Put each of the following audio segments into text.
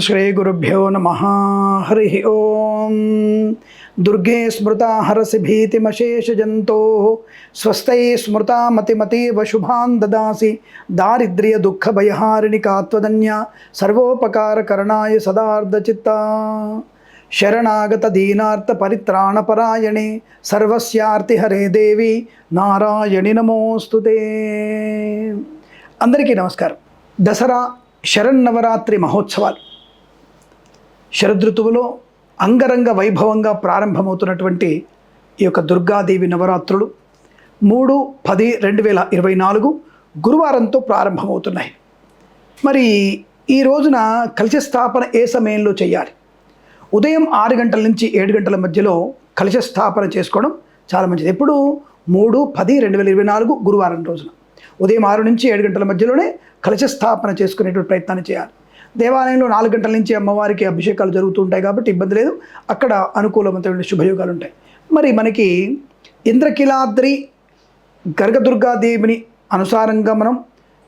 శ్రీగురుభ్యో నమ హరి ఓం దుర్గే స్మృతా హరసి భీతిమశేషజంతో స్వస్థై స్మృతా మతిమతీవ శుభాన్ దదాసి దారిద్ర్య దుఃఖ భయహారిణి కాత్వదన్య సర్వోపకారకరణాయ సదార్ధచిత్త శరణాగత దీనార్థ పరిత్రాణపరాయణే సర్వస్యార్తి హరే దేవి నారాయణి నమోస్తుతే అందరికీ నమస్కారం. దసరా శరన్నవరాత్రి మహోత్సవాలు. శరదృతువులో అంగరంగ వైభవంగా ప్రారంభమవుతున్నటువంటి ఈ యొక్క దుర్గాదేవి నవరాత్రులు మూడు పది రెండు వేల ఇరవై నాలుగు గురువారంతో ప్రారంభమవుతున్నాయి. మరి ఈ రోజున కలశ స్థాపన ఏ సమయంలో చేయాలి? ఉదయం ఆరు గంటల నుంచి ఏడు గంటల మధ్యలో కలశ స్థాపన చేసుకోవడం చాలా మంచిది. ఎప్పుడు? మూడు పది రెండు వేల ఇరవై నాలుగు గురువారం రోజున. ఉదయం ఆరు నుంచి ఏడు గంటల మధ్యలోనే కలశ స్థాపన చేసుకునేటువంటి ప్రయత్నాన్ని చేయాలి. దేవాలయంలో నాలుగు గంటల నుంచి అమ్మవారికి అభిషేకాలు జరుగుతూ ఉంటాయి కాబట్టి ఇబ్బంది లేదు. అక్కడ అనుకూలమైన శుభయోగాలు ఉంటాయి. మరి మనకి ఇంద్రకిలాద్రి గర్గదుర్గాదేవిని అనుసారంగా మనం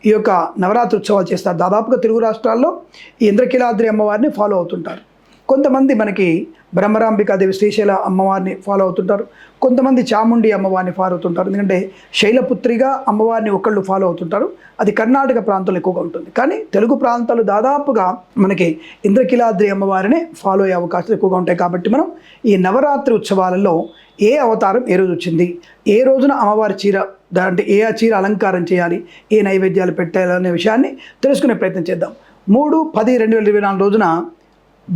ఈ యొక్క నవరాత్రి ఉత్సవాలు చేస్తారు. దాదాపుగా తెలుగు రాష్ట్రాల్లో ఈ ఇంద్రకిలాద్రి అమ్మవారిని ఫాలో అవుతుంటారు. కొంతమంది మనకి బ్రహ్మరాంబికాదేవి శ్రీశైల అమ్మవారిని ఫాలో అవుతుంటారు. కొంతమంది చాముండి అమ్మవారిని ఫాలో అవుతుంటారు. ఎందుకంటే శైలపుత్రిగా అమ్మవారిని ఒకళ్ళు ఫాలో అవుతుంటారు. అది కర్ణాటక ప్రాంతంలో ఎక్కువగా ఉంటుంది. కానీ తెలుగు ప్రాంతాలు దాదాపుగా మనకి ఇంద్రకిలాద్రి అమ్మవారిని ఫాలో అయ్యే అవకాశాలు ఎక్కువగా ఉంటాయి. కాబట్టి మనం ఈ నవరాత్రి ఉత్సవాలలో ఏ అవతారం ఏ రోజు వచ్చింది? ఏ రోజున అమ్మవారి చీర అంటే ఏ ఆ చీర అలంకారం చేయాలి? ఏ నైవేద్యాలు పెట్టాలనే విషయాన్ని తెలుసుకునే ప్రయత్నం చేద్దాం. మూడు పది రెండు వేల ఇరవై నాలుగు రోజున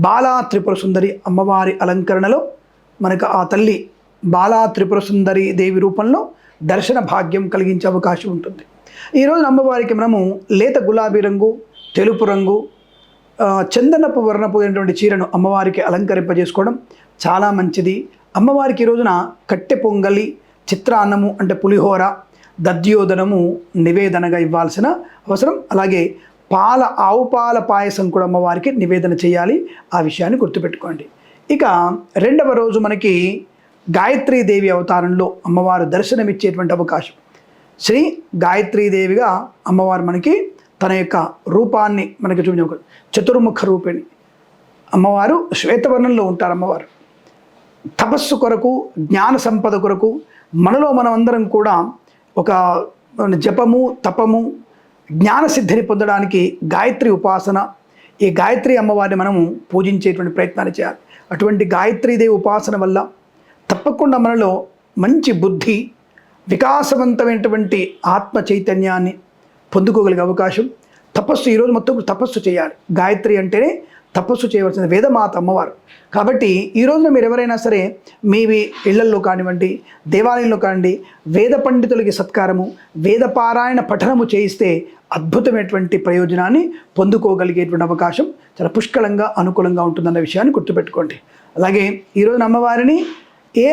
బాలా త్రిపుర సుందరి అమ్మవారి అలంకరణలో మనకు ఆ తల్లి బాలా త్రిపుర సుందరి దేవి రూపంలో దర్శన భాగ్యం కలిగించే అవకాశం ఉంటుంది. ఈరోజు అమ్మవారికి మనము లేత గులాబీ రంగు తెలుపు రంగు చందనపు వర్ణపు అయినటువంటి చీరను అమ్మవారికి అలంకరింపజేసుకోవడం చాలా మంచిది. అమ్మవారికి ఈ రోజున కట్టె పొంగలి చిత్రాన్నము అంటే పులిహోర దద్యోదనము నివేదనగా ఇవ్వాల్సిన అవసరం. అలాగే పాల ఆవు పాల పాయసం కూడా అమ్మవారికి నివేదన చేయాలి. ఆ విషయాన్ని గుర్తుపెట్టుకోండి. ఇక రెండవ రోజు మనకి గాయత్రీదేవి అవతారంలో అమ్మవారు దర్శనమిచ్చేటువంటి అవకాశం. శ్రీ గాయత్రీదేవిగా అమ్మవారు మనకి తన యొక్క రూపాన్ని మనకి చూపించ చతుర్ముఖ రూపిణి. అమ్మవారు శ్వేతవర్ణంలో ఉంటారు అమ్మవారు. తపస్సు కొరకు జ్ఞాన సంపద కొరకు మనలో మనమందరం కూడా ఒక జపము తపము జ్ఞానసిద్ధిని పొందడానికి గాయత్రి ఉపాసన ఈ గాయత్రి అమ్మవారిని మనము పూజించేటువంటి ప్రయత్నాలు చేయాలి. అటువంటి గాయత్రీదేవి ఉపాసన వల్ల తప్పకుండా మనలో మంచి బుద్ధి వికాసవంతమైనటువంటి ఆత్మ చైతన్యాన్ని పొందుకోగలిగే అవకాశం తపస్సు ఈరోజు మొత్తం తపస్సు చేయాలి. గాయత్రి అంటేనే తపస్సు చేయవలసిన వేదమాత అమ్మవారు. కాబట్టి ఈ రోజున మీరు ఎవరైనా సరే మీవి ఇళ్ళల్లో కానివ్వండి దేవాలయంలో కానివ్వండి వేద పండితులకి సత్కారము వేద పారాయణ పఠనము చేయిస్తే అద్భుతమైనటువంటి ప్రయోజనాన్ని పొందుకోగలిగేటువంటి అవకాశం చాలా పుష్కలంగా అనుకూలంగా ఉంటుందన్న విషయాన్ని గుర్తుపెట్టుకోండి. అలాగే ఈరోజు అమ్మవారిని ఏ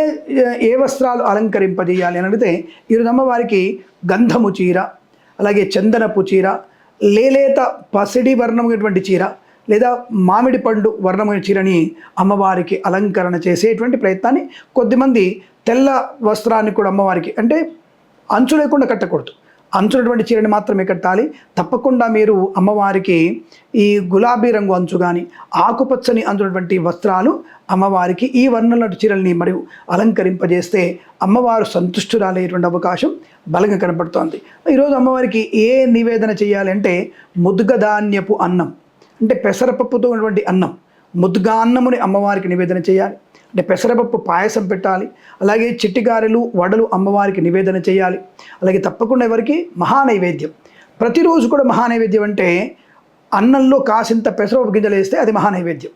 ఏ వస్త్రాలు అలంకరింపజేయాలి అని అడిగితే ఈరోజు అమ్మవారికి గంధము చీర అలాగే చందనపు చీర లేలేత పసిడి వర్ణమైనటువంటి చీర లేదా మామిడి పండు వర్ణమైన చీరని అమ్మవారికి అలంకరణ చేసేటువంటి ప్రయత్నాన్ని కొద్దిమంది తెల్ల వస్త్రాన్ని కూడా అమ్మవారికి అంటే అంచు లేకుండా కట్టకూడదు. అంచునటువంటి చీరని మాత్రమే కట్టాలి. తప్పకుండా మీరు అమ్మవారికి ఈ గులాబీ రంగు అంచు కానీ ఆకుపచ్చని అంచునటువంటి వస్త్రాలు అమ్మవారికి ఈ వర్ణల చీరల్ని మరియు అలంకరింపజేస్తే అమ్మవారు సంతుష్టురాలేటువంటి అవకాశం బలంగా కనపడుతోంది. ఈరోజు అమ్మవారికి ఏ నివేదన చేయాలంటే ముద్గధాన్యపు అన్నం. అంటే పెసరపప్పుతో ఉన్నటువంటి అన్నం. ముద్దుగా అన్నముని అమ్మవారికి నివేదన చేయాలి. అంటే పెసరపప్పు పాయసం పెట్టాలి. అలాగే చిట్టిగారెలు వడలు అమ్మవారికి నివేదన చేయాలి. అలాగే తప్పకుండా ఎవరికి? మహానైవేద్యం. ప్రతిరోజు కూడా మహానైవేద్యం అంటే అన్నంలో కాసింత పెసరపప్పు గింజలు వేస్తే అది మహానైవేద్యం.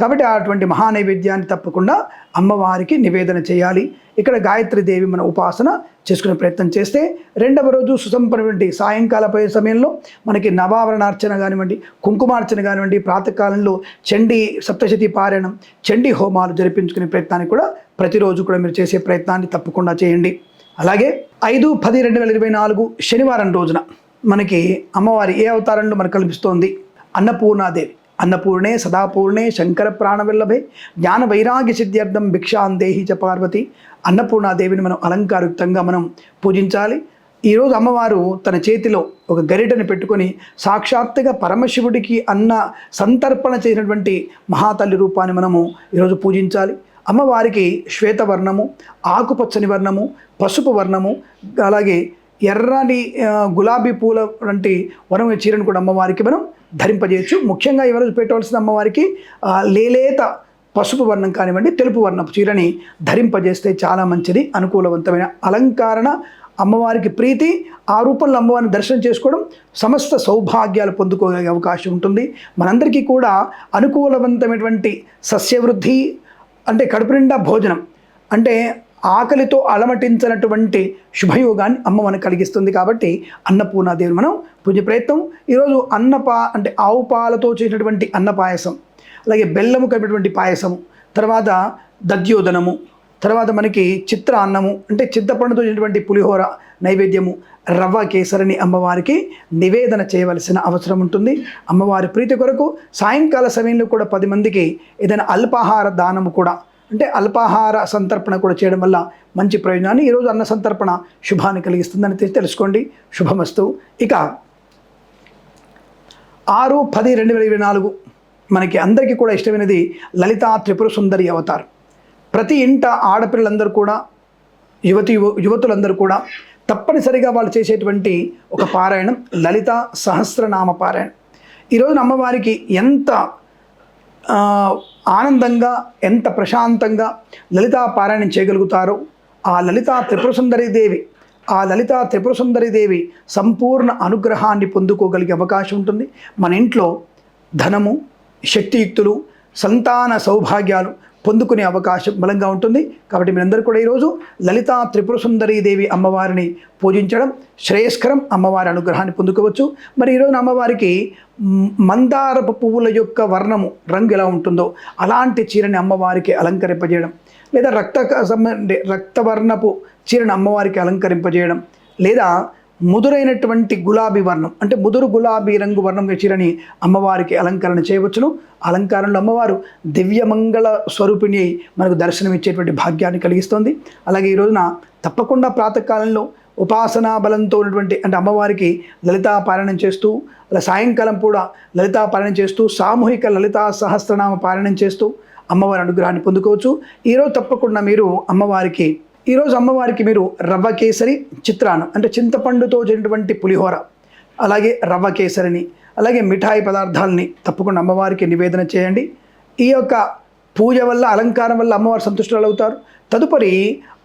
కాబట్టి అటువంటి మహానైవేద్యాన్ని తప్పకుండా అమ్మవారికి నివేదన చేయాలి. ఇక్కడ గాయత్రి దేవి మన ఉపాసన చేసుకునే ప్రయత్నం చేస్తే రెండవ రోజు సుసంపన్నటువంటి సాయంకాల సమయంలో మనకి నవావరణార్చన కానివ్వండి కుంకుమార్చన కానివ్వండి ప్రాతకాలంలో చండీ సప్తశతి పారాయణం చండీ హోమాలు జరిపించుకునే ప్రయత్నాన్ని కూడా ప్రతిరోజు కూడా మీరు చేసే ప్రయత్నాన్ని తప్పకుండా చేయండి. అలాగే ఐదు పది రెండు వేల ఇరవై నాలుగు శనివారం రోజున మనకి అమ్మవారి ఏ అవతారంలో మనకు కల్పిస్తోంది అన్నపూర్ణాదేవి. అన్నపూర్ణే సదాపూర్ణే శంకర ప్రాణవల్లభే జ్ఞాన వైరాగ్య సిద్ధ్యర్థం భిక్షాందేహి చ పార్వతి అన్నపూర్ణాదేవిని మనం అలంకారయుక్తంగా మనం పూజించాలి। ఈరోజు అమ్మవారు తన చేతిలో ఒక గరిటను పెట్టుకొని సాక్షాత్తుగా పరమశివుడికి అన్న సంతర్పణ చేసినటువంటి మహాతల్లి రూపాన్ని మనము ఈరోజు పూజించాలి। అమ్మవారికి శ్వేతవర్ణము ఆకుపచ్చని వర్ణము పసుపు వర్ణము అలాగే ఎర్రని గులాబీ పూల వంటి వరం చీరను కూడా అమ్మవారికి మనం ధరింపజేయచ్చు. ముఖ్యంగా ఈరోజు పెట్టవలసిన అమ్మవారికి లేలేత పసుపు వర్ణం కానివ్వండి తెలుపు వర్ణపు చీరని ధరింపజేస్తే చాలా మంచిది. అనుకూలవంతమైన అలంకారణ అమ్మవారికి ప్రీతి ఆ రూపంలో అమ్మవారిని దర్శనం చేసుకోవడం సమస్త సౌభాగ్యాలు పొందుకోగలిగే అవకాశం ఉంటుంది. మనందరికీ కూడా అనుకూలవంతమైనటువంటి సస్యవృద్ధి అంటే కడుపు నిండా భోజనం అంటే ఆకలితో అలమటించినటువంటి శుభయోగాన్ని అమ్మ మనకు కలిగిస్తుంది కాబట్టి అన్నపూర్ణాదేవిని మనం పూజ ప్రయత్నం. ఈరోజు అన్నపా అంటే ఆవు పాలతో చేసినటువంటి అన్న పాయసం అలాగే బెల్లము కలిపినటువంటి పాయసము తర్వాత దద్యోదనము తర్వాత మనకి చిత్ర అన్నము అంటే చింతపండుతో చేసినటువంటి పులిహోర నైవేద్యము రవ్వ కేసరిని అమ్మవారికి నివేదన చేయవలసిన అవసరం ఉంటుంది. అమ్మవారి ప్రీతి కొరకు సాయంకాల సమయంలో కూడా పది మందికి ఏదైనా అల్పాహార దానము కూడా అంటే అల్పాహార సంతర్పణ కూడా చేయడం వల్ల మంచి ప్రయోజనాన్ని ఈరోజు అన్న సంతర్పణ శుభాన్ని కలిగిస్తుందని తెలుసుకోండి. శుభమస్తు. ఇక ఆరు పది రెండు వేల ఇరవై నాలుగు మనకి అందరికీ కూడా ఇష్టమైనది లలితా త్రిపుర సుందరి అవతారం. ప్రతి ఇంట ఆడపిల్లలందరూ కూడా యువతి యువ- యువతులందరూ కూడా తప్పనిసరిగా వాళ్ళు చేసేటువంటి ఒక పారాయణం లలిత సహస్రనామ పారాయణం. ఈరోజు అమ్మవారికి ఎంత ఆనందంగా ఎంత ప్రశాంతంగా లలితా పారాయణం చేయగలుగుతారో ఆ లలితా త్రిపురసుందరీదేవి దేవి ఆ లలితా త్రిపురసుందరీదేవి దేవి సంపూర్ణ అనుగ్రహాన్ని పొందుకోగలిగే అవకాశం ఉంటుంది. మన ఇంట్లో ధనము శక్తియుక్తులు సంతాన సౌభాగ్యాలు పొందుకునే అవకాశం బలంగా ఉంటుంది. కాబట్టి మీరందరూ కూడా ఈరోజు లలితా త్రిపుర సుందరీ దేవి అమ్మవారిని పూజించడం శ్రేయస్కరం. అమ్మవారి అనుగ్రహాన్ని పొందుకోవచ్చు. మరి ఈరోజు అమ్మవారికి మందారపు పువ్వుల యొక్క వర్ణము రంగు ఎలా ఉంటుందో అలాంటి చీరని అమ్మవారికి అలంకరింపజేయడం లేదా రక్త సంబంధి రక్తవర్ణపు చీరని అమ్మవారికి అలంకరింపజేయడం లేదా ముదురైనటువంటి గులాబీ వర్ణం. అంటే ముదురు గులాబీ రంగు వర్ణం చీరని అమ్మవారికి అలంకరణ చేయవచ్చును. అలంకారంలో అమ్మవారు దివ్యమంగళ స్వరూపిణి అయి మనకు దర్శనమిచ్చేటువంటి భాగ్యాన్ని కలిగిస్తుంది. అలాగే ఈ రోజున తప్పకుండా ప్రాతకాలంలో ఉపాసనా బలంతో ఉన్నటువంటి అంటే అమ్మవారికి లలితాపారాయణం చేస్తూ అలా సాయంకాలం కూడా లలితాపారాయణం చేస్తూ సామూహిక లలితా సహస్రనామ పారాయణం చేస్తూ అమ్మవారి అనుగ్రహాన్ని పొందుకోవచ్చు. ఈరోజు తప్పకుండా మీరు అమ్మవారికి ఈరోజు అమ్మవారికి మీరు రవ్వ కేసరి చిత్రాన్నం అంటే చింతపండుతో చేసినటువంటి పులిహోర అలాగే రవ్వ కేసరిని అలాగే మిఠాయి పదార్థాలని తప్పకుండా అమ్మవారికి నివేదన చేయండి. ఈ యొక్క పూజ వల్ల అలంకారం వల్ల అమ్మవారు సంతుష్టులు అవుతారు. తదుపరి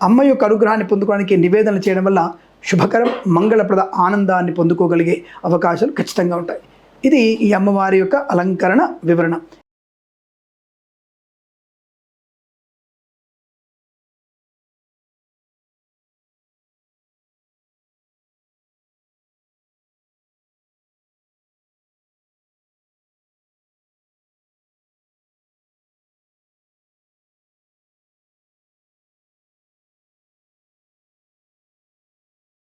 అమ్మ యొక్క అనుగ్రహాన్ని పొందుకోవడానికి నివేదన చేయడం వల్ల శుభకరం మంగళప్రద ఆనందాన్ని పొందుకోగలిగే అవకాశాలు ఖచ్చితంగా ఉంటాయి. ఇది ఈ అమ్మవారి యొక్క అలంకరణ వివరణ.